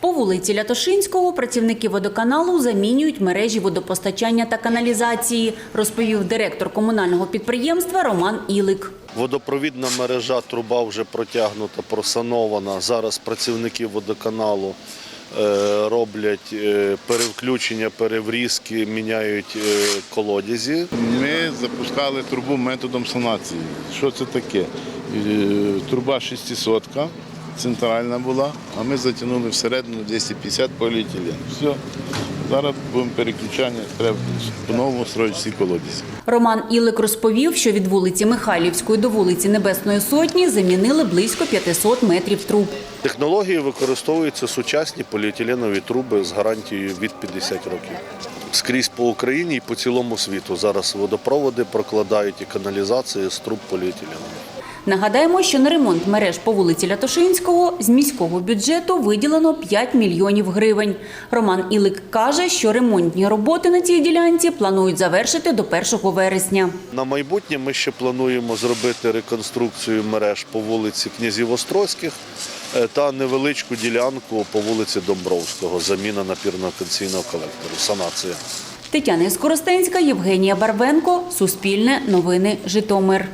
По вулиці Лятошинського працівники водоканалу замінюють мережі водопостачання та каналізації, розповів директор комунального підприємства Роман Ілик. Водопровідна мережа, труба вже протягнута, просанована. Зараз працівники водоканалу е, роблять е, перевключення, переврізки, міняють е, колодязі. Ми запускали трубу методом санації. Що це таке? Труба 600 центральна була, а ми затягнули всередину 250 поліетилен. Все. Зараз будемо переключання, треба по-новому строїти всі колодязі. Роман Ілик розповів, що від вулиці Михайлівської до вулиці Небесної Сотні замінили близько 500 метрів труб. Технології використовуються сучасні поліетиленові труби з гарантією від 50 років. Скрізь по Україні і по цілому світу зараз водопроводи прокладають і каналізації з труб поліетиленових. Нагадаємо, що на ремонт мереж по вулиці Лятошинського з міського бюджету виділено 5 мільйонів гривень. Роман Ілик каже, що ремонтні роботи на цій ділянці планують завершити до 1 вересня. На майбутнє ми ще плануємо зробити реконструкцію мереж по вулиці Князів Острозьких е, та невеличку ділянку по вулиці Домбровського, заміна напірно-конційного колектору, санація. Тетяна Скоростенська, Євгенія Барвенко, Суспільне новини, Житомир.